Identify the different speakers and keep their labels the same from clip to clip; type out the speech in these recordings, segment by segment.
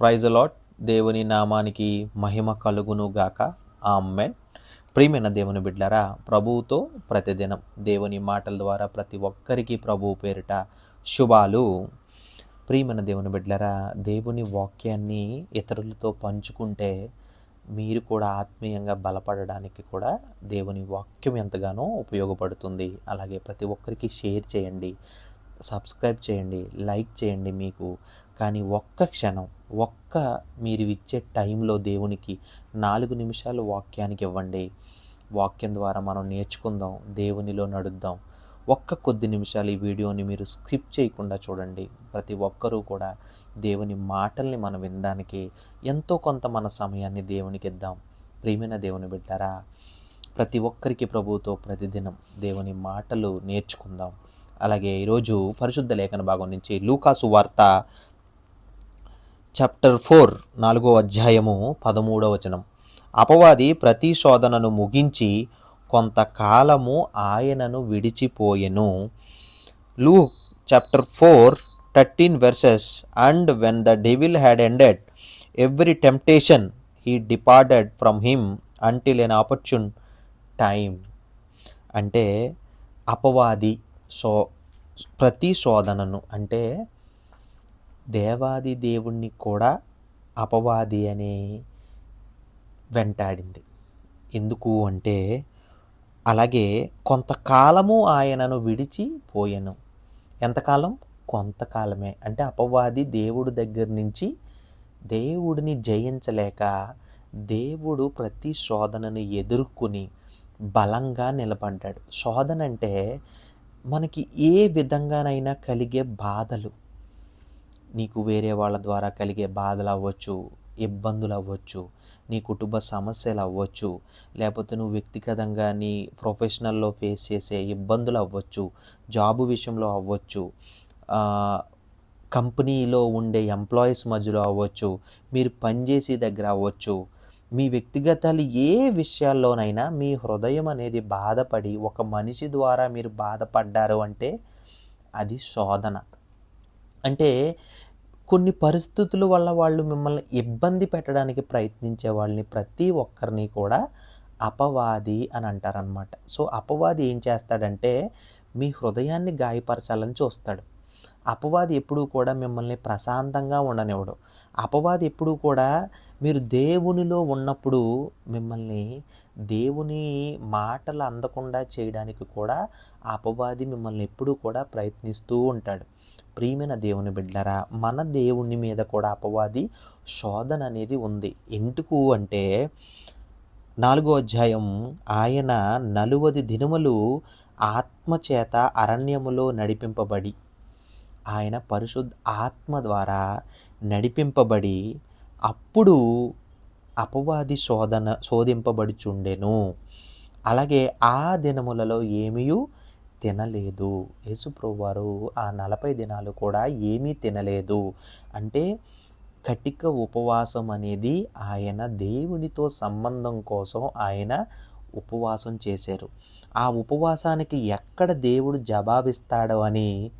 Speaker 1: Praise allot దేవుని నామానికి మహిమ కలుగును గాక. ఆమెన్. ప్రియమైన దేవుని బిడ్డలారా ప్రభువుతో ప్రతిదినం దేవుని మాటల ద్వారా ప్రతి ఒక్కరికి ప్రభువు పేరిట శుభాలు. ప్రియమైన దేవుని బిడ్డలారా దేవుని వాక్యాన్ని ఇతరులతో పంచుకుంటే మీరు కూడా ఆత్మీయంగా బలపడడానికి కూడా దేవుని వాక్యం ఎంతగానో ఉపయోగపడుతుంది. అలాగే ప్రతి ఒక్కరికి షేర్ చేయండి సబ్స్క్రైబ్ చేయండి లైక్ చేయండి మీకు. కానీ ఒక్క క్షణం ఒక్క మీరు ఇచ్చే టైంలో దేవునికి నాలుగు నిమిషాలు వాక్యానికి ఇవ్వండి. వాక్యం ద్వారా మనం నేర్చుకుందాం దేవునిలో నడుద్దాం. ఒక్క కొద్ది నిమిషాలు ఈ వీడియోని మీరు స్క్రిప్ట్ చేయకుండా చూడండి. ప్రతి ఒక్కరూ కూడా దేవుని మాటల్ని మనం వినడానికి ఎంతో కొంత మన సమయాన్ని దేవునికి ఇద్దాం. ప్రియమైన దేవుని బిడ్డారా ప్రతి ఒక్కరికి ప్రభువుతో ప్రతిదినం దేవుని మాటలు నేర్చుకుందాం. అలాగే ఈరోజు పరిశుద్ధ లేఖన భాగం నుంచి లూకాసు వార్త చాప్టర్ ఫోర్ నాలుగో అధ్యాయము పదమూడవ వచనం. అపవాది ప్రతి శోధనను ముగించి కొంతకాలము ఆయనను విడిచిపోయెను. Luke chapter four thirteen verses and when the devil had ended every temptation he departed from him until an opportune time అంటే అపవాది సో ప్రతి శోధనను అంటే దేవాది దేవుణ్ణి కూడా అపవాది అని వెంటాడింది. ఎందుకు అంటే అలాగే కొంతకాలము ఆయనను విడిచి పోయాను. ఎంతకాలం? కొంతకాలమే. అంటే అపవాది దేవుడి దగ్గర నుంచి దేవుడిని జయించలేక దేవుడు ప్రతి శోధనను ఎదుర్కొని బలంగా నిలబడ్డాడు. శోధన అంటే మనకి ఏ విధంగానైనా కలిగే బాధలు. నీకు వేరే వాళ్ళ ద్వారా కలిగే బాధలు అవ్వచ్చు ఇబ్బందులు అవ్వచ్చు నీ కుటుంబ సమస్యలు అవ్వచ్చు లేకపోతే నువ్వు వ్యక్తిగతంగా నీ ప్రొఫెషనల్లో ఫేస్ చేసే ఇబ్బందులు అవ్వచ్చు జాబు విషయంలో అవ్వచ్చు కంపెనీలో ఉండే ఎంప్లాయీస్ మధ్యలో అవ్వచ్చు మీరు పనిచేసే దగ్గర అవ్వచ్చు మీ వ్యక్తిగతాలు ఏ విషయాల్లోనైనా మీ హృదయం అనేది బాధపడి ఒక మనిషి ద్వారా మీరు బాధపడ్డారు అంటే అది శోధన. అంటే కొన్ని పరిస్థితుల వల్ల వాళ్ళు మిమ్మల్ని ఇబ్బంది పెట్టడానికి ప్రయత్నించే వాళ్ళని ప్రతి ఒక్కరిని కూడా అపవాది అని అంటారనమాట సో అపవాది ఏం చేస్తాడంటే మీ హృదయాన్ని గాయపరచాలని చూస్తాడు. అపవాది ఎప్పుడూ కూడా మిమ్మల్ని ప్రశాంతంగా ఉండనివ్వడు. అపవాది ఎప్పుడూ కూడా మీరు దేవునిలో ఉన్నప్పుడు మిమ్మల్ని దేవుని మాటలు అందకుండా చేయడానికి కూడా అపవాది మిమ్మల్ని ఎప్పుడూ కూడా ప్రయత్నిస్తూ ఉంటాడు. ప్రియమైన దేవుని బిడ్డరా మన దేవుని మీద కూడా అపవాది శోధన అనేది ఉంది. ఎందుకు అంటే నాలుగో అధ్యాయం ఆయన నలువది దినములు ఆత్మచేత అరణ్యములో నడిపింపబడి ఆయన పరిశుద్ధ ఆత్మ ద్వారా నడిపింపబడి అప్పుడు అపవాది శోధన శోధింపబడుచుండెను. అలాగే ఆ దినములలో ఏమీ తినలేదు. యేసుప్రభువారు ఆ నలభై దినాలు కూడా ఏమీ తినలేదు. అంటే కటిక ఉపవాసం అనేది ఆయన దేవునితో సంబంధం కోసం ఆయన ఉపవాసం చేశారు. ఆ ఉపవాసానికి ఎక్కడ దేవుడు జవాబిస్తాడో అని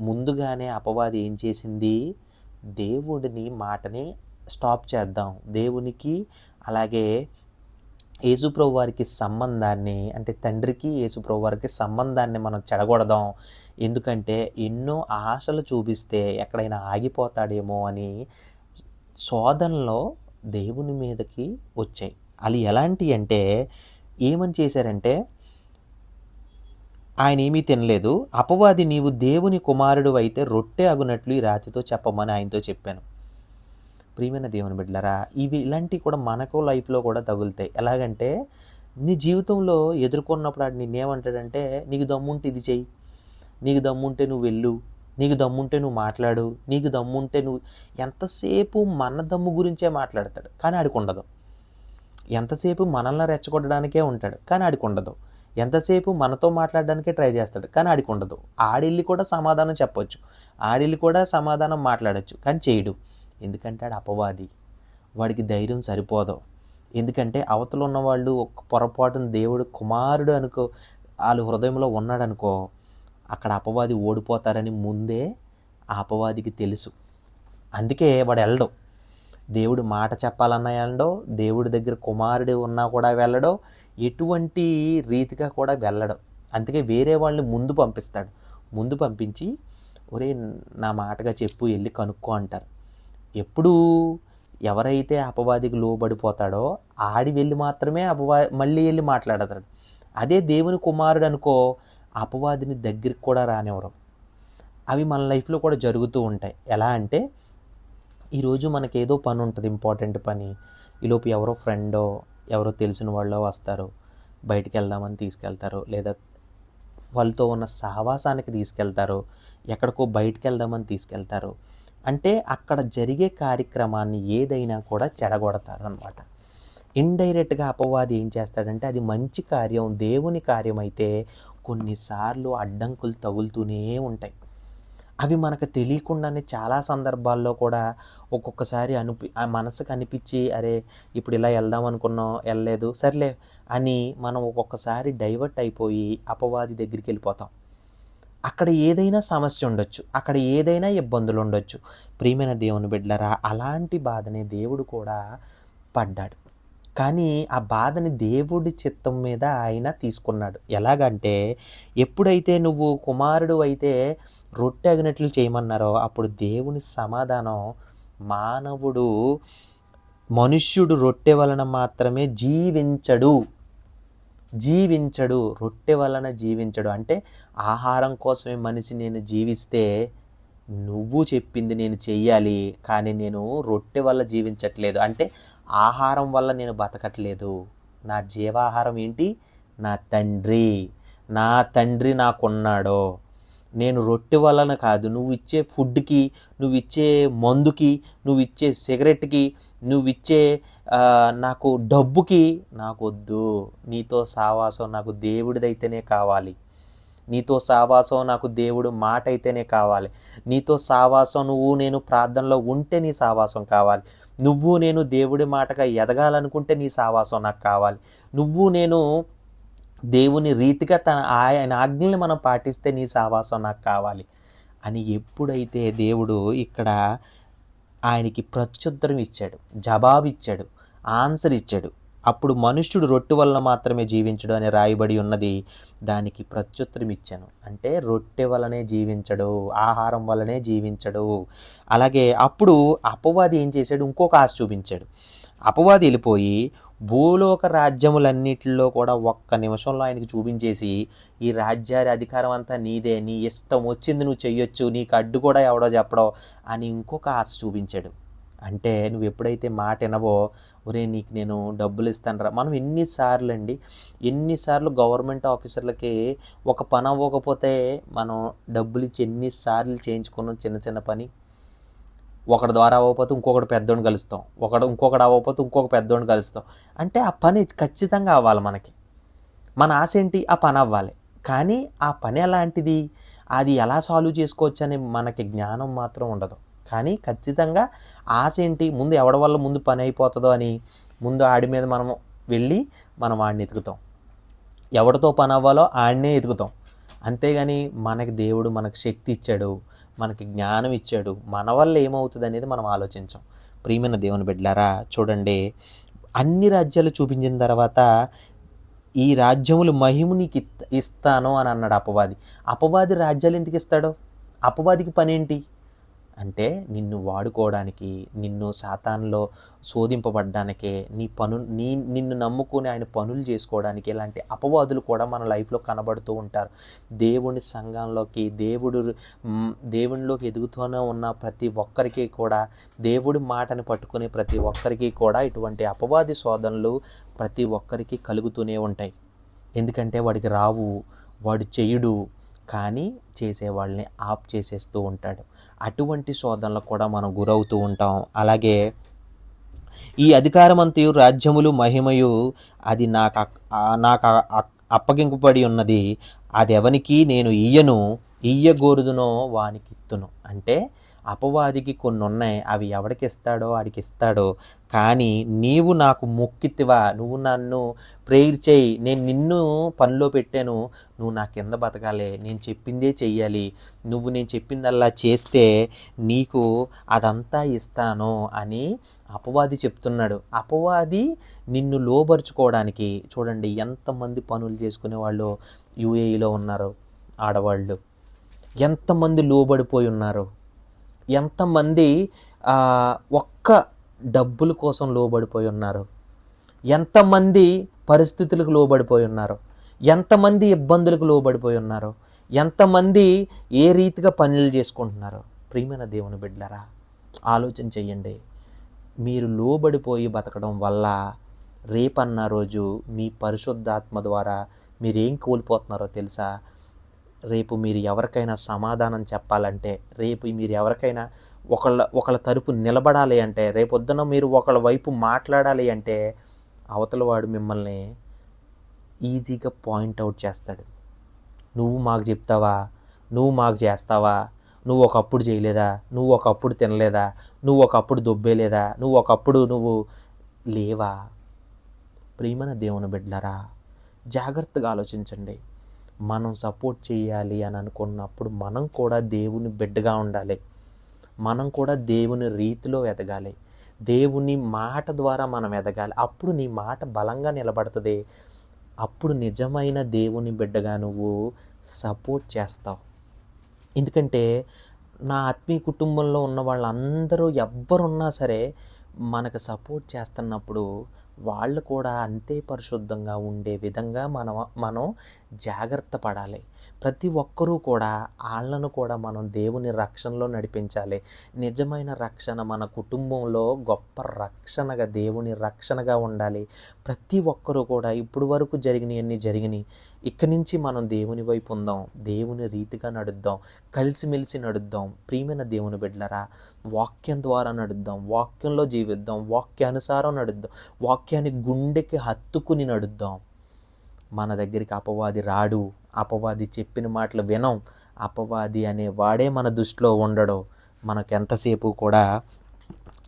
Speaker 1: ముందుగానే అపవాది ఏం చేసింది? దేవుడిని మాటని స్టాప్ చేద్దాం. దేవునికి అలాగే యేసుప్రభు వారికి సంబంధాన్ని అంటే తండ్రికి యేసుప్రభు వారికి సంబంధాన్ని మనం చెడగొడదాం. ఎందుకంటే ఎన్నో ఆశలు చూపిస్తే ఎక్కడైనా ఆగిపోతాడేమో అని శోధనలో దేవుని మీదకి వచ్చాయి. అవి ఎలాంటి అంటే ఏమని చేశారంటే ఆయన ఏమీ తినలేదు. అపవాది నీవు దేవుని కుమారుడు అయితే రొట్టె అగునట్లు ఈ రాతితో చెప్పమని ఆయనతో చెప్పాను. ప్రియమైన దేవుని బిడ్డలరా ఇవి ఇలాంటివి కూడా మనకు లైఫ్లో కూడా తగులుతాయి. ఎలాగంటే నీ జీవితంలో ఎదుర్కొన్నప్పుడు ఆడు నేనేమంటాడంటే నీకు దమ్ముంటే ఇది చెయ్యి. నీకు దమ్ముంటే నువ్వు వెళ్ళు. నీకు దమ్ముంటే నువ్వు మాట్లాడు. నీకు దమ్ముంటే నువ్వు ఎంతసేపు మన దమ్ము గురించే మాట్లాడతాడు. కానీ ఆడికి ఉండదు. ఎంతసేపు మనల్ని రెచ్చగొట్టడానికే ఉంటాడు. కానీ ఆడికి ఉండదు. ఎంతసేపు మనతో మాట్లాడడానికే ట్రై చేస్తాడు. కానీ ఆడికి ఉండదు. ఆడిల్లి కూడా సమాధానం చెప్పొచ్చు. ఆడిల్లి కూడా సమాధానం మాట్లాడచ్చు. కానీ చేయడు. ఎందుకంటే ఆడు అపవాది? వాడికి ధైర్యం సరిపోదు. ఎందుకంటే అవతలు ఉన్నవాళ్ళు ఒక పొరపాటున దేవుడు కుమారుడు అనుకో వాళ్ళ హృదయంలో ఉన్నాడనుకో అక్కడ అపవాది ఓడిపోతారని ముందే ఆ అపవాదికి తెలుసు. అందుకే వాడు వెళ్ళడం. దేవుడు మాట చెప్పాలన్నా వెళ్ళడో దేవుడి దగ్గర కుమారుడు ఉన్నా కూడా వెళ్ళడో ఎటువంటి రీతిగా కూడా వెళ్ళడం. అందుకే వేరే వాళ్ళని ముందు పంపిస్తాడు. ముందు పంపించి ఒరే నా మాటగా చెప్పు వెళ్ళి కనుక్కో అంటారు. ఎప్పుడు ఎవరైతే అపవాదికి లోబడిపోతాడో ఆడి వెళ్ళి మాత్రమే అపవా మళ్ళీ వెళ్ళి మాట్లాడతాడు. అదే దేవుని కుమారుడు అనుకో అపవాదిని దగ్గరికి కూడా రానివ్వరు. అవి మన లైఫ్లో కూడా జరుగుతూ ఉంటాయి. ఎలా అంటే ఈరోజు మనకేదో ఏదో పని ఉంటుంది ఇంపార్టెంట్ పని. ఈలోపు ఎవరో ఫ్రెండో ఎవరో తెలిసిన వాళ్ళో వస్తారు. బయటికి వెళ్దామని తీసుకెళ్తారు. లేదా వాళ్ళతో ఉన్న సహవాసానికి తీసుకెళ్తారు. ఎక్కడికో బయటికి వెళ్దామని తీసుకెళ్తారు. అంటే అక్కడ జరిగే కార్యక్రమాన్ని ఏదైనా కూడా చెడగొడతారు అనమాట ఇండైరెక్ట్గా అపవాది ఏం చేస్తాడంటే అది మంచి కార్యం దేవుని కార్యం అయితే కొన్నిసార్లు అడ్డంకులు తగులుతూనే ఉంటాయి. అవి మనకు తెలియకుండానే చాలా సందర్భాల్లో కూడా ఒక్కొక్కసారి అనిపి ఆ మనసుకు అనిపించి అరే ఇప్పుడు ఇలా వెళ్దాం అనుకున్నాం వెళ్ళలేదు సర్లే అని మనం ఒక్కొక్కసారి డైవర్ట్ అయిపోయి అపవాది దగ్గరికి వెళ్ళిపోతాం. అక్కడ ఏదైనా సమస్య ఉండొచ్చు అక్కడ ఏదైనా ఇబ్బందులు ఉండొచ్చు. ప్రియమైన దేవుని బిడ్డలరా అలాంటి బాధని దేవుడు కూడా పడ్డాడు. కానీ ఆ బాధని దేవుడి చిత్తం మీద ఆయన తీసుకున్నాడు. ఎలాగంటే ఎప్పుడైతే నువ్వు కుమారుడు అయితే రొట్టె అగినట్లు చేయమన్నారో అప్పుడు దేవుని సమాధానం మానవుడు మనుష్యుడు రొట్టె వలన మాత్రమే జీవించడు. జీవించడు రొట్టె వలన జీవించడు. అంటే ఆహారం కోసమే మనిషి నేను జీవిస్తే నువ్వు చెప్పింది నేను చెయ్యాలి కానీ నేను రొట్టె వల్ల జీవించట్లేదు. అంటే ఆహారం వల్ల నేను బతకట్లేదు. నా జీవాహారం ఏంటి? నా తండ్రి. నా తండ్రి నాకున్నాడో. నేను రొట్టె వలన కాదు నువ్వు ఇచ్చే ఫుడ్కి నువ్వు ఇచ్చే మందుకి నువ్వు ఇచ్చే సిగరెట్కి నువ్వు ఇచ్చే నాకు డబ్బుకి నాకు వద్దు నీతో సావాసం నాకు దేవుడిదైతేనే కావాలి. నీతో సావాసం నాకు దేవుడు మాట అయితేనే కావాలి. నీతో సావాసం నువ్వు నేను ప్రార్థనలో ఉంటే నీ సావాసం కావాలి. నువ్వు నేను దేవుడి మాటగా ఎదగాలనుకుంటే నీ సావాసం నాకు కావాలి. నువ్వు నేను దేవుని రీతిగా తన ఆయన ఆజ్ఞల్ని మనం పాటిస్తే నీ సావాసం నాకు కావాలి. అని ఎప్పుడైతే దేవుడు ఇక్కడ ఆయనకి ప్రత్యుత్తరం ఇచ్చాడు జవాబు ఇచ్చాడు ఆన్సర్ ఇచ్చాడు అప్పుడు మనుష్యుడు రొట్టె వలన మాత్రమే జీవించడు అని రాయబడి ఉన్నది. దానికి ప్రత్యుత్తరం ఇచ్చాను. అంటే రొట్టె వలనే జీవించడు ఆహారం వలనే జీవించడు. అలాగే అప్పుడు అపవాది ఏం చేశాడు? ఇంకొక ఆశ చూపించాడు. అపవాది వెళ్ళిపోయి భూలోక రాజ్యములన్నిటిలో కూడా ఒక్క నిమిషంలో ఆయనకి చూపించేసి ఈ రాజ్యారి అధికారం అంతా నీదే నీ ఇష్టం వచ్చింది నువ్వు చెయ్యొచ్చు నీకు అడ్డు కూడా ఎవడో చెప్పడో అని ఇంకొక ఆశ చూపించాడు. అంటే నువ్వు ఎప్పుడైతే మాట వినవో ఒరే నీకు నేను డబ్బులు ఇస్తాను రా మనం ఎన్నిసార్లు అండి ఎన్నిసార్లు గవర్నమెంట్ ఆఫీసర్లకి ఒక పని అవ్వకపోతే మనం డబ్బులు ఇచ్చి ఎన్నిసార్లు చేయించుకున్నాం చిన్న చిన్న పని. ఒకటి ద్వారా అవ్వకపోతే ఇంకొకటి పెద్దోడిని కలుస్తాం. ఒకడు ఇంకొకటి అవ్వకపోతే ఇంకొక పెద్దోడిని కలుస్తాం. అంటే ఆ పని ఖచ్చితంగా అవ్వాలి మనకి. మన ఆశ ఏంటి? ఆ పని అవ్వాలి. కానీ ఆ పని ఎలాంటిది? అది ఎలా సాల్వ్ చేసుకోవచ్చు అనే మనకి జ్ఞానం మాత్రం ఉండదు. కానీ ఖచ్చితంగా ఆశ ఏంటి? ముందు ఎవడి వల్ల ముందు పని అయిపోతుందో అని ముందు ఆడి మీద మనం వెళ్ళి మనం ఆడిని ఎతుకుతాం ఎవరితో పని అవ్వాలో ఆడినే ఎతుకుతాం అంతేగాని మనకి దేవుడు మనకు శక్తి ఇచ్చాడు మనకి జ్ఞానం ఇచ్చాడు మన వల్ల ఏమవుతుంది అనేది మనం ఆలోచించాం. ప్రియమైన దేవుని బిడ్డలారా చూడండి అన్ని రాజ్యాలు చూపించిన తర్వాత ఈ రాజ్యములు మహిము నీకు ఇస్తాను అని అన్నాడు అపవాది. అపవాది రాజ్యాలు ఎందుకు ఇస్తాడు? అపవాదికి పని ఏంటి? అంటే నిన్ను వాడుకోవడానికి నిన్ను శాతాన్లో శోధింపబడ్డానికే నీ పను నీ నిన్ను నమ్ముకుని ఆయన పనులు చేసుకోవడానికి ఇలాంటి అపవాదులు కూడా మన లైఫ్లో కనబడుతూ ఉంటారు. దేవుని సంఘంలోకి దేవుడు దేవునిలోకి ఎదుగుతూనే ఉన్న ప్రతి ఒక్కరికి కూడా దేవుడి మాటను పట్టుకునే ప్రతి ఒక్కరికి కూడా ఇటువంటి అపవాది శోధనలు ప్రతి ఒక్కరికి కలుగుతూనే ఉంటాయి. ఎందుకంటే వాడికి రావు వాడు చేయుడు కానీ చేసేవాళ్ళని ఆఫ్ చేసేస్తూ ఉంటాడు. అటువంటి శోధనలకు కూడా మనం గురవుతూ ఉంటాం. అలాగే ఈ అధికారమంతయు రాజ్యములు మహిమయు అది నాకు అక్- నాకు అక్- అప్పగింపబడి ఉన్నది. అది ఎవనికి నేను ఇయ్యను? ఇయ్యగోరుదునో వానికి ఇత్తును అంటే అపవాదికి కొన్ని ఉన్నాయి అవి ఎవరికి ఇస్తాడో వాడికి ఇస్తాడో. కానీ నీవు నాకు మొక్కితివా. నువ్వు నన్ను ప్రేయర్ చేయి. నేను నిన్ను పనిలో పెట్టాను. నువ్వు నా కింద బతకాలి. నేను చెప్పిందే చెయ్యాలి. నువ్వు నేను చెప్పిందల్లా చేస్తే నీకు అదంతా ఇస్తాను అని అపవాది చెప్తున్నాడు. అపవాది నిన్ను లోబరుచుకోవడానికి చూడండి ఎంతమంది పనులు చేసుకునే వాళ్ళు యూఏఈలో ఉన్నారు ఆడవాళ్ళు. ఎంతమంది లోబడిపోయి ఉన్నారు? ఎంతమంది ఒక్క డబ్బుల కోసం లోబడిపోయి ఉన్నారు? ఎంతమంది పరిస్థితులకు లోబడిపోయి ఉన్నారు? ఎంతమంది ఇబ్బందులకు లోబడిపోయి ఉన్నారు? ఎంతమంది ఏ రీతిగా పనులు చేసుకుంటున్నారు? ప్రియమైన దేవుని బిడ్డారా ఆలోచన చెయ్యండి. మీరు లోబడిపోయి బతకడం వల్ల రేపన్న రోజు మీ పరిశుద్ధాత్మ ద్వారా మీరేం కోల్పోతున్నారో తెలుసా? రేపు మీరు ఎవరికైనా సమాధానం చెప్పాలంటే రేపు మీరు ఎవరికైనా ఒకళ్ళ ఒకళ్ళ తరపు నిలబడాలి అంటే రేపొద్దున మీరు ఒకళ్ళ వైపు మాట్లాడాలి అంటే అవతల వాడు మిమ్మల్ని ఈజీగా పాయింట్ అవుట్ చేస్తాడు. నువ్వు మాకు చెప్తావా? నువ్వు మాకు చేస్తావా? నువ్వు ఒకప్పుడు చేయలేదా? నువ్వు ఒకప్పుడు తినలేదా? నువ్వు ఒకప్పుడు దొబ్బేలేదా? నువ్వు ఒకప్పుడు నువ్వు లేవా? ప్రియమైన దేవుని బిడ్డలరా జాగ్రత్తగా ఆలోచించండి. మనం సపోర్ట్ చేయాలి అని అనుకున్నప్పుడు మనం కూడా దేవుని బిడ్డగా ఉండాలి. మనం కూడా దేవుని రీతిలో ఎదగాలి. దేవుని మాట ద్వారా మనం ఎదగాలి. అప్పుడు నీ మాట బలంగా నిలబడుతుంది. అప్పుడు నిజమైన దేవుని బిడ్డగా నువ్వు సపోర్ట్ చేస్తావు. ఎందుకంటే నా ఆత్మీయ కుటుంబంలో ఉన్న వాళ్ళందరూ ఎవ్వరున్నా సరే మనకు సపోర్ట్ చేస్తున్నప్పుడు వాళ్ళు కూడా అంతే పరిశుద్ధంగా ఉండే విధంగా మనం మనం జాగ్రత్త పడాలి. ప్రతి ఒక్కరూ కూడా వాళ్ళను కూడా మనం దేవుని రక్షణలో నడిపించాలి. నిజమైన రక్షణ మన కుటుంబంలో గొప్ప రక్షణగా దేవుని రక్షణగా ఉండాలి. ప్రతి ఒక్కరూ కూడా ఇప్పుడు వరకు జరిగినవన్నీ జరిగినాయి. ఇక్కడి నుంచి మనం దేవుని వైపు ఉందాం. దేవుని రీతిగా నడుద్దాం. కలిసిమెలిసి నడుద్దాం. ప్రియమైన దేవుని బిడ్డలరా వాక్యం ద్వారా నడుద్దాం. వాక్యంలో జీవిద్దాం. వాక్యానుసారం నడుద్దాం. వాక్యాన్ని గుండెకి హత్తుకుని నడుద్దాం. మన దగ్గరికి అపవాది రాడు. అపవాది చెప్పిన మాటలు వినం. అపవాది అనే వాడే మన దృష్టిలో ఉండడు. మనకు ఎంతసేపు కూడా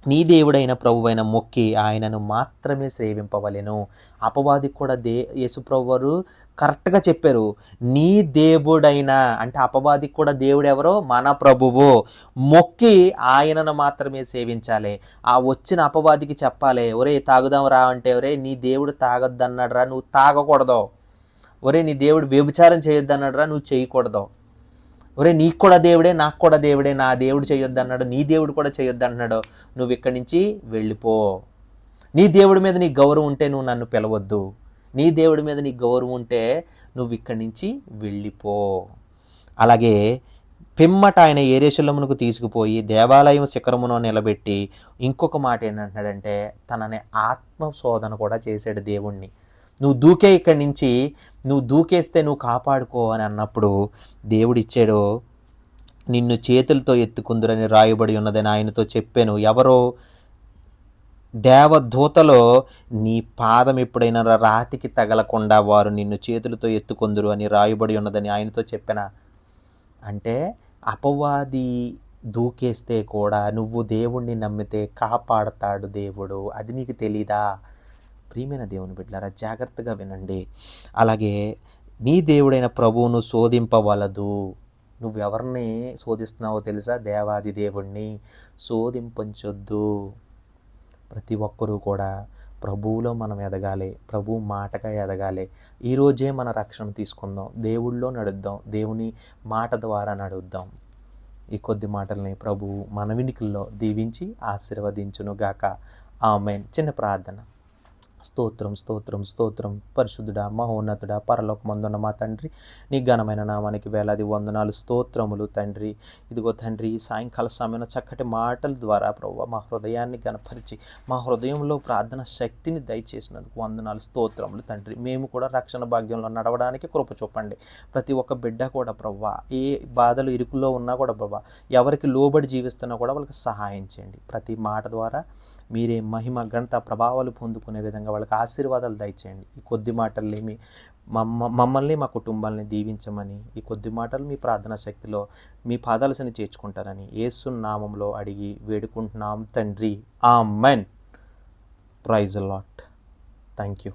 Speaker 1: నీ దేవుడైన ప్రభువైన మొక్కి ఆయనను మాత్రమే సేవింపవలెను. అపవాది కూడా దే యేసుప్రభు వారు కరెక్ట్గా చెప్పారు. నీ దేవుడైన అంటే అపవాది కూడా దేవుడు ఎవరో మన ప్రభువు. మొక్కి ఆయనను మాత్రమే సేవించాలి. ఆ వచ్చిన అపవాదికి చెప్పాలి. ఒరే తాగుదాం రా అంటే ఒరే నీ దేవుడు తాగొద్దన్నాడు రా నువ్వు తాగకూడదు. ఒరే నీ దేవుడు వ్యభిచారం చేయొద్దన్నాడు రా నువ్వు చేయకూడదు. ఒరే నీకు కూడా దేవుడే నాకు కూడా దేవుడే నా దేవుడు చేయొద్దు అన్నాడు నీ దేవుడు కూడా చేయొద్దు అన్నాడు నువ్వు ఇక్కడి నుంచి వెళ్ళిపో. నీ దేవుడి మీద నీ గౌరవం ఉంటే నువ్వు నన్ను పిలవద్దు. నీ దేవుడి మీద నీ గౌరవం ఉంటే నువ్వు ఇక్కడి నుంచి వెళ్ళిపో. అలాగే పిమ్మట ఆయన ఏరేశులమునకు తీసుకుపోయి దేవాలయం శిఖరమును నిలబెట్టి ఇంకొక మాట ఏంటంటున్నాడంటే తనని ఆత్మ శోధన కూడా చేశాడు దేవుణ్ణి. నువ్వు దూకే ఇక్కడి నుంచి నువ్వు దూకేస్తే నువ్వు కాపాడుకో అని అన్నప్పుడు దేవుడిచ్చాడు నిన్ను చేతులతో ఎత్తుకుందురని రాయబడి ఉన్నదని ఆయనతో చెప్పాను. ఎవరో దేవదూతలో నీ పాదం ఎప్పుడైనా రాతికి తగలకుండా వారు నిన్ను చేతులతో ఎత్తుకొందురు అని రాయబడి ఉన్నదని ఆయనతో చెప్పిన? అంటే అపవాది దూకేస్తే కూడా నువ్వు దేవుణ్ణి నమ్మితే కాపాడతాడు దేవుడు. అది నీకు తెలీదా? ప్రియమైన దేవుని బిడ్డలారా జాగ్రత్తగా వినండి. అలాగే నీ దేవుడైన ప్రభువును శోధింపవలదు. నువ్వెవరిని శోధిస్తున్నావో తెలుసా? దేవాది దేవుణ్ణి శోధింపంచొద్దు. ప్రతి ఒక్కరూ కూడా ప్రభువులో మనం ఎదగాలి ప్రభు మాటగా ఎదగాలి. ఈరోజే మన రక్షణ తీసుకుందాం. దేవుళ్ళో నడుద్దాం. దేవుని మాట ద్వారా నడుద్దాం. ఈ కొద్ది మాటల్ని ప్రభు మన వినికిల్లో దీవించి ఆశీర్వదించును గాక ఆమెన్. చిన్న ప్రార్థన. స్తోత్రం స్తోత్రం స్తోత్రం. పరిశుద్ధుడా మహోన్నతుడా పరలోకమందున్న మా తండ్రి నీ ఘనమైన నామానికి వేలాది వందనాలు స్తోత్రములు తండ్రి. ఇదిగో తండ్రి సాయంకాల సమయంలో చక్కటి మాటల ద్వారా ప్రభు మా హృదయాన్ని గనపరిచి మా హృదయంలో ప్రార్థన శక్తిని దయచేసినందుకు వందనాలు స్తోత్రములు తండ్రి. మేము కూడా రక్షణ భాగ్యంలో నడవడానికి కృప చూపండి. ప్రతి ఒక్క బిడ్డ కూడా ప్రభు ఏ బాధలు ఇరుకులో ఉన్నా కూడా ప్రభా ఎవరికి లోబడి జీవిస్తున్నా కూడా వాళ్ళకి సహాయం చేయండి. ప్రతి మాట ద్వారా మీరే మహిమ ఘనత ప్రభావాలు పొందుకునే విధంగా వాళ్ళకి ఆశీర్వాదాలు దయచేయండి. ఈ కొద్ది మాటల్ని మీ మమ్మ మమ్మల్ని మా కుటుంబాలని దీవించమని ఈ కొద్ది మాటలు మీ ప్రార్థనా శక్తిలో మీ పాదాలసని చేర్చుకుంటారని యేసు నామంలో అడిగి వేడుకుంటున్నాం తండ్రి. Amen praise Lord. Thank you